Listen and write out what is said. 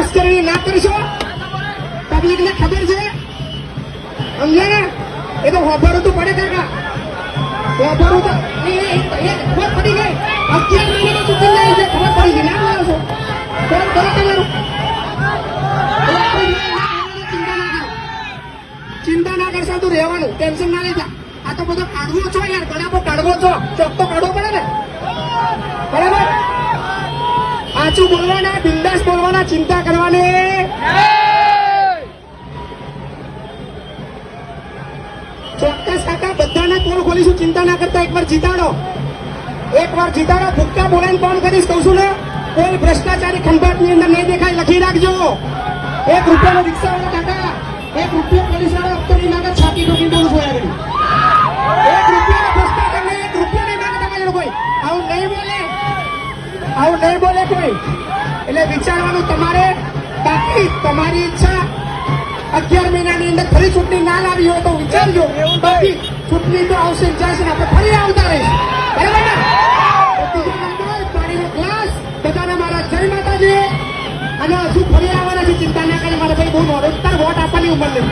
ઉશ્કેરણી ના કરશો. પબ્લિક ને ખબર છે. સમજ્યા એ તો હોભરું તો પડે કાકા. હોભરું તો ખબર પડી ગઈ. ચિંતા ના કરશો, તું રહેવાનું. ટેન્શન ના લેતા. આ તો બધો કાઢવો છો યાર. ગળાપો કાઢવો છો. ચોક તો કાઢવો પડે ને. સાચું બોલવાના, બિંદાસ બોલવાના, ચિંતા કરવાની. ચોક્કસ કાકા, બધાને પોલ ખોલીશું, ચિંતા ના કરતા, એકવાર જીતાડો. એકવાર જીતાડો, ભૂક્કા બોલે ફોન કરીશ, કહું છું ને, કોઈ ભ્રષ્ટાચારી ખંભાતની અંદર નહીં દેખાય, લખી રાખજો. એક રૂપિયાનો રિક્ષા કાકા, એક રૂપિયો પોલીસ આવું નહીં બોલે કોઈ એટલે વિચારવાનું તમારે બાકી તમારી ઈચ્છા અગિયાર મહિનાની અંદર ફરી ચૂંટણી ના લાવી હોય તો વિચારજો. બાકી ચૂંટણી તો આવશે જશે ને આપણે ફરી આવતા રહીશું. બરાબર ને? ત્રીજો નંબર પાણીનો ગ્લાસ. બધાને મારા જય માતાજી. અને હજુ ફરી આવવાના છે ચિંતા ના કરી. મારા ભાઈ બહુ મોડો તાર વોટ આપવાની ઉંમર નથી.